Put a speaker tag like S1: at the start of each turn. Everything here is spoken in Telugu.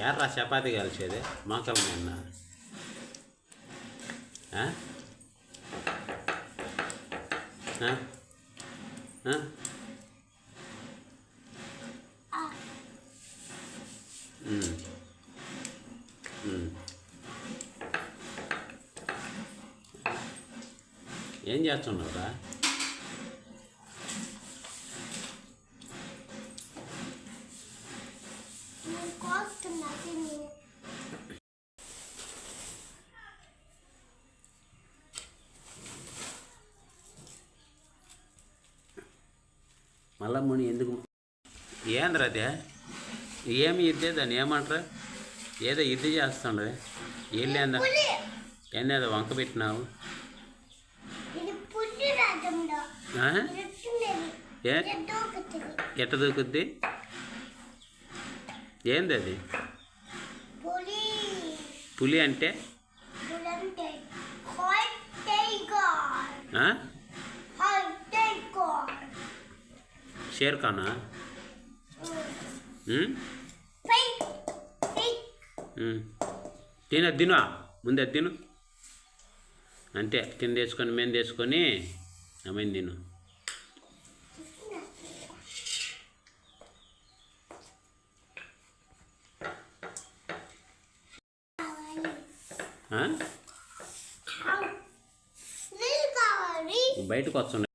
S1: ఎర్ర చపాతి కలిసేది మోకల నిన్న ఏం చేస్తున్నావురా? మళ్ళా ముని ఎందుకు ఏంద్రా అదే? ఏమి ఇద్దే దాన్ని? ఏమంటారా? ఏదో ఇది చేస్తుండ్రే వీళ్ళేందా ఏందేదో వంక పెట్టినావు. ఎట్ట దూకుద్ది? ఏంది అది?
S2: పులి.
S1: పులి అంటే? షేర్ ఖానా. తిన తిను ముందే తిను. అంతే కింద వేసుకొని మేము వేసుకొని అమ్మాయిని తిను. బయటకు వస్తుండే